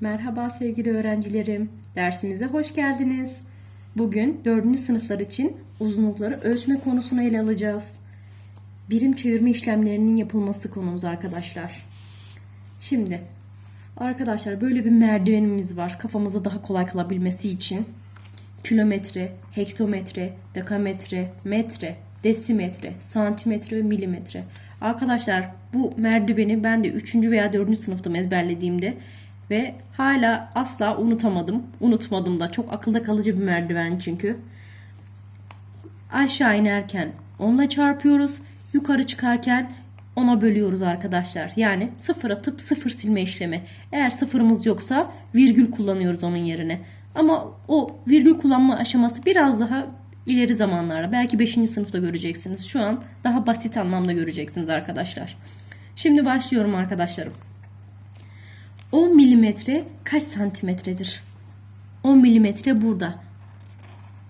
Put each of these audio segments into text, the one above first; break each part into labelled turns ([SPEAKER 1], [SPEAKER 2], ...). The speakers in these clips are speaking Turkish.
[SPEAKER 1] Merhaba sevgili öğrencilerim. Dersimize hoş geldiniz. Bugün 4. sınıflar için uzunlukları ölçme konusunu ele alacağız. Birim çevirme işlemlerinin yapılması konumuz arkadaşlar. Şimdi arkadaşlar böyle bir merdivenimiz var. Kafamıza daha kolay kalabilmesi için kilometre, hektometre, dekametre, metre, desimetre, santimetre ve milimetre. Arkadaşlar bu merdiveni ben de 3. veya 4. sınıfta ezberlediğimde ve hala asla unutamadım. Unutmadım da çok akılda kalıcı bir merdiven çünkü. Aşağı inerken onla çarpıyoruz. Yukarı çıkarken ona bölüyoruz arkadaşlar. Yani sıfır atıp sıfır silme işlemi. Eğer sıfırımız yoksa virgül kullanıyoruz onun yerine. Ama o virgül kullanma aşaması biraz daha ileri zamanlarda belki 5. sınıfta göreceksiniz. Şu an daha basit anlamda göreceksiniz arkadaşlar. Şimdi başlıyorum arkadaşlarım. 10 milimetre kaç santimetredir? 10 milimetre burada.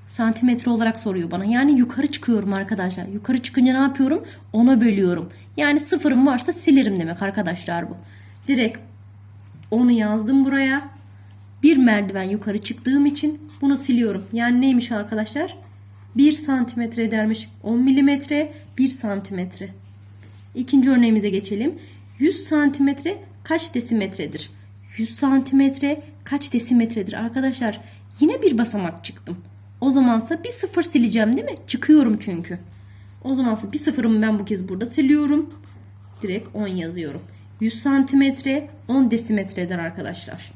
[SPEAKER 1] Santimetre olarak soruyor bana. Yani yukarı çıkıyorum arkadaşlar. Yukarı çıkınca ne yapıyorum? Ona bölüyorum. Yani sıfırım varsa silerim demek arkadaşlar bu. Direkt onu yazdım buraya. Bir merdiven yukarı çıktığım için bunu siliyorum. Yani neymiş arkadaşlar? 1 santimetre edermiş. 10 milimetre 1 santimetre. İkinci örneğimize geçelim. 100 santimetre kaç desimetredir? 100 santimetre kaç desimetredir? Arkadaşlar yine bir basamak çıktım. O zamansa bir sıfır sileceğim değil mi? Çıkıyorum çünkü. O zamansa bir sıfırımı ben bu kez burada siliyorum. Direkt 10 yazıyorum. 100 santimetre 10 desimetre eder arkadaşlar.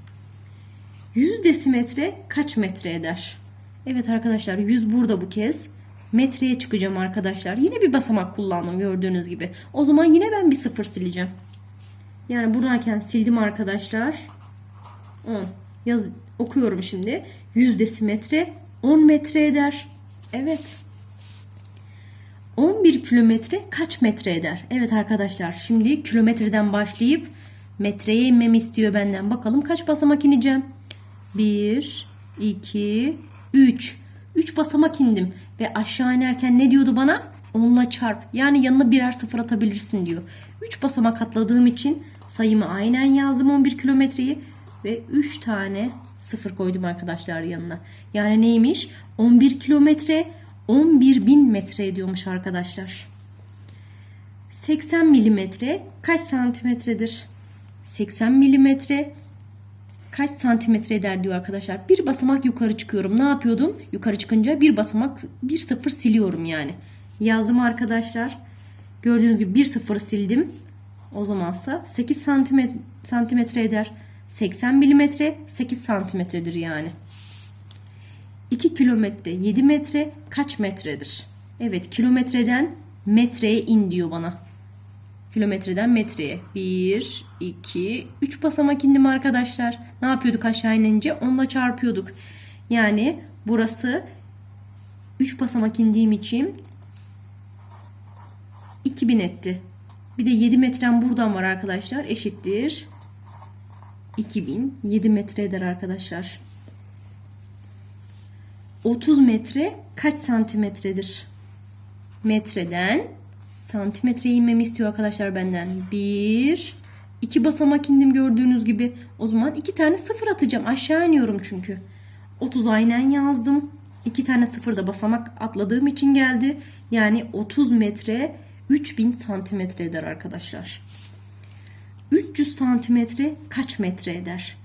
[SPEAKER 1] 100 desimetre kaç metre eder? Evet arkadaşlar 100 burada bu kez. Metreye çıkacağım arkadaşlar. Yine bir basamak kullandım gördüğünüz gibi. O zaman yine ben bir sıfır sileceğim. Yani buradayken sildim arkadaşlar. 10. Yaz, okuyorum şimdi. 100 desimetre 10 metre eder. Evet. 11 kilometre kaç metre eder? Evet arkadaşlar şimdi kilometreden başlayıp metreye inmemi istiyor benden. Bakalım kaç basamak ineceğim? 1, 2, 3. 3 basamak indim. Ve aşağı inerken ne diyordu bana? Onunla çarp. Yani yanına birer sıfır atabilirsin diyor. 3 basamak atladığım için sayımı aynen yazdım 11 kilometreyi. Ve 3 tane sıfır koydum arkadaşlar yanına. Yani neymiş? 11 kilometre 11 bin metre ediyormuş arkadaşlar. 80 milimetre kaç santimetredir? 80 milimetre kaç santimetre eder diyor arkadaşlar. Bir basamak yukarı çıkıyorum. Ne yapıyordum? Yukarı çıkınca bir basamak bir sıfır siliyorum yani. Yazdım arkadaşlar. Gördüğünüz gibi bir sıfır sildim. O zamansa 8 santimetre, santimetre eder. 80 milimetre 8 santimetredir yani. 2 kilometre 7 metre kaç metredir? Evet kilometreden metreye in diyor bana. Kilometreden metreye. 1, 2, 3 basamak indim arkadaşlar. Ne yapıyorduk aşağı inince? Onunla çarpıyorduk. Yani burası 3 basamak indiğim için 2000 etti. Bir de 7 metrem buradan var arkadaşlar. Eşittir. 2000 7 metre eder arkadaşlar. 30 metre kaç santimetredir? Metreden santimetreye inmemi istiyor arkadaşlar benden. 1 2 basamak indim gördüğünüz gibi. O zaman 2 tane sıfır atacağım. Aşağı iniyorum çünkü. 30 aynen yazdım. 2 tane sıfır da basamak atladığım için geldi. Yani 30 metre 3000 santimetre eder arkadaşlar. 300 santimetre kaç metre eder?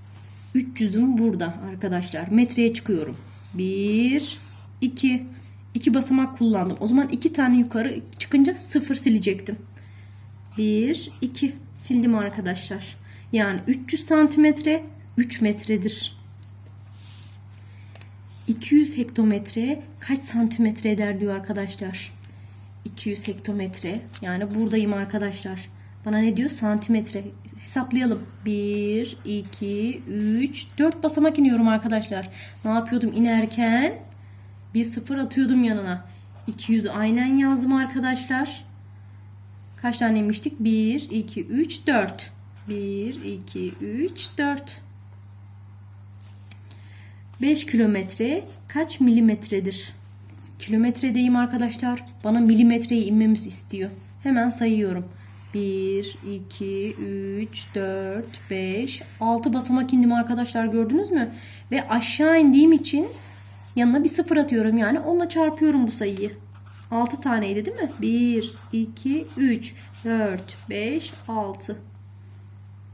[SPEAKER 1] 300'üm burada arkadaşlar. Metreye çıkıyorum. 1, 2. 2 basamak kullandım. O zaman 2 tane yukarı çıkınca 0 silecektim. 1, 2 sildim arkadaşlar. Yani 300 santimetre 3 metredir. 200 hektometre kaç santimetre eder diyor arkadaşlar. 200 hektometre. Yani buradayım arkadaşlar. Bana ne diyor? Santimetre. Hesaplayalım. 1, 2, 3, 4 basamak iniyorum arkadaşlar. Ne yapıyordum inerken? Bir sıfır atıyordum yanına. 200 aynen yazdım arkadaşlar. Kaç tane inmiştik? 1, 2, 3, 4. 1, 2, 3, 4. 5 kilometre kaç milimetredir? Kilometredeyim arkadaşlar. Bana milimetreye inmemiz istiyor. Hemen sayıyorum. 1, 2, 3, 4, 5, 6 basamak indim arkadaşlar gördünüz mü? Ve aşağı indiğim için yanına bir sıfır atıyorum yani onunla çarpıyorum bu sayıyı. 6 taneydi değil mi? 1, 2, 3, 4, 5, 6.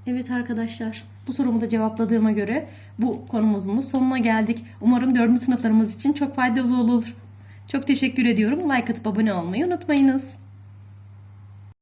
[SPEAKER 1] Evet arkadaşlar bu sorumu da cevapladığıma göre bu konumuzun sonuna geldik. Umarım 4. sınıflarımız için çok faydalı olur. Çok teşekkür ediyorum. Like atıp abone olmayı unutmayınız.